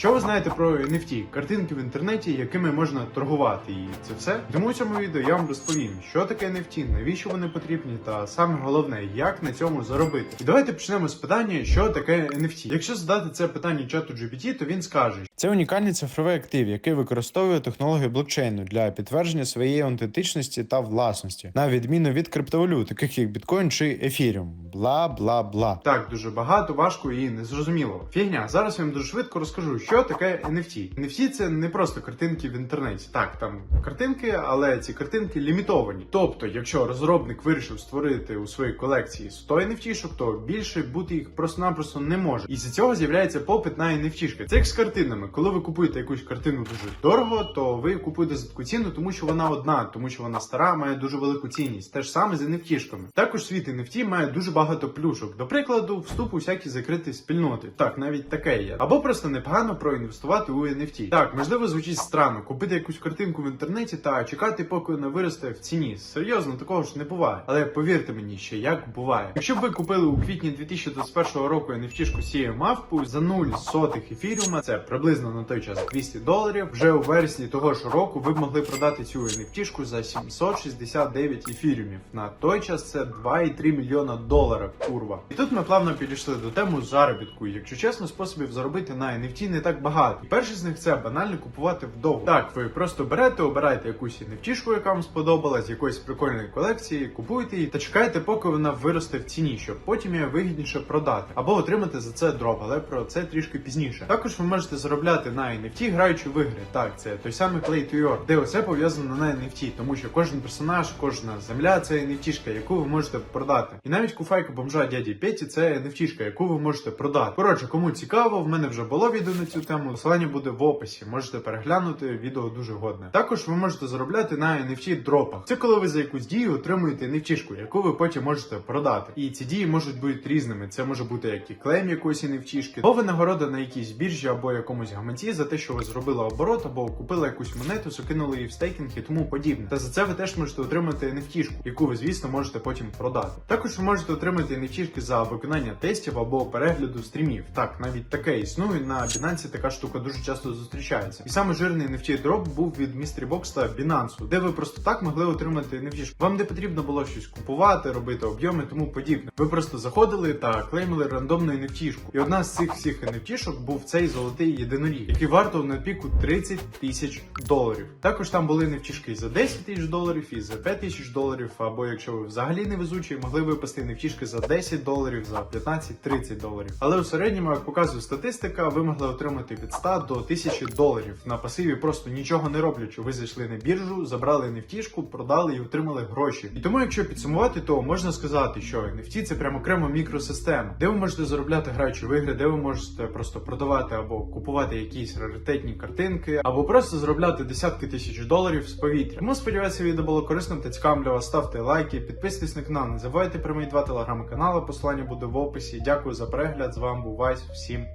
Що ви знаєте про NFT? Картинки в інтернеті, якими можна торгувати, і це все. Тому у цьому відео я вам розповім, що таке NFT, навіщо вони потрібні, та саме головне, як на цьому заробити. І давайте почнемо з питання, що таке NFT. Якщо задати це питання чату GPT, то він скаже, Це унікальний цифровий актив, який використовує технологію блокчейну для підтвердження своєї аутентичності та власності, на відміну від криптовалют, таких як біткоін чи ефіріум. Бла бла бла. Так, дуже багато, важко і незрозуміло. Фігня. Зараз я вам дуже швидко розкажу, що таке NFT. NFT це не просто картинки в інтернеті. Так, там картинки, але ці картинки лімітовані. Тобто, якщо розробник вирішив створити у своїй колекції 100 NFT, то більше бути їх просто-напросто не може. І з цього з'являється попит на NFT. Це як з картинами. Коли ви купуєте якусь картину дуже дорого, то ви купуєте за таку ціну, тому що вона одна, тому що вона стара, має дуже велику цінність. Те ж саме з NFT. Також світ NFT має дуже багато плюшок. До прикладу, вступ у всякі закриті спільноти. Так, навіть таке є. Або просто непогано проінвестувати у NFT. Так, можливо, звучить странно, купити якусь картинку в інтернеті та чекати, поки вона виросте в ціні. Серйозно, такого ж не буває. Але повірте мені, ще як буває. Якщо ви купили у квітні 2021 року NFT-шку сіє мавпу за 0 сотих ефіріума, це приблизно на той час 200 доларів. Вже у вересні того ж року ви б могли продати цю NFT-шку за 769 ефіріумів. На той час це 2,3 мільйона доларів. Курва. І тут ми плавно підійшли до теми заробітку. Якщо чесно, способів заробити на NFT не так багато. І перший з них це банально купувати вдовго. Так, ви просто берете, обираєте якусь NFT-шку, яка вам сподобалась, якоїсь прикольної колекції, купуєте її та чекаєте, поки вона виросте в ціні, щоб потім її вигідніше продати або отримати за це дроп, але про це трішки пізніше. Також ви можете заробляти на NFT, граючи в ігри. Так, це той самий Play to Earn, де усе пов'язано на NFT, тому що кожен персонаж, кожна земля це NFT-шка, яку ви можете продати. І навіть куфайка бомжа дяді Петі це NFT-шка, яку ви можете продати. Коротше, кому цікаво, в мене вже було відео на цю тему. Посилання буде в описі. Можете переглянути відео дуже годне. Також ви можете заробляти на NFT дропах. Це коли ви за якусь дію отримуєте NFT-шку, яку ви потім можете продати. І ці дії можуть бути різними. Це може бути як і клейм якоїсь NFT-шки, або винагорода на якійсь біржі або якомусь гаманці за те, що ви зробили оборот, або купили якусь монету, закинули її в стейкінг і тому подібне. Та за це ви теж можете отримати NFT-шку, яку ви, звісно, можете потім продати. Також ви можете отримати NFT-шки за виконання тестів або перегляду стрімів. Так, навіть таке існує на Binance така штука дуже часто зустрічається. І саме жирний NFT дроп був від Mystery Box Binance, де ви просто так могли отримати NFT. Вам не потрібно було щось купувати, робити об'єми, тому подібне. Ви просто заходили та клеймили рандомну NFT. І одна з цих всіх NFT був цей золотий єдиноріг, який вартував на піку 30 тисяч доларів. Також там були NFT за 10 тисяч доларів, і за 5 тисяч доларів. Або якщо ви взагалі не везучі, могли випасти NFT за 10 доларів, за 15-30 доларів. Але у середньому, як показує статистика, ви могли отримати від 100 до 1000 доларів на пасиві, просто нічого не роблячи. Ви зайшли на біржу, забрали NFT, продали і отримали гроші. І тому, якщо підсумувати, то можна сказати, що NFT це прямо окрема мікросистема, де ви можете заробляти граючи в де ви можете просто продавати або купувати якісь раритетні картинки, або просто заробляти десятки тисяч доларів з повітря. Тому сподіваюся, відео було корисним та цікавим для вас. Ставте лайки, підписуйтесь на канал, не забувайте про мої два телеграм-канали. Посилання буде в описі. Дякую за перегляд. З вами був Вайс. Всім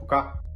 пока.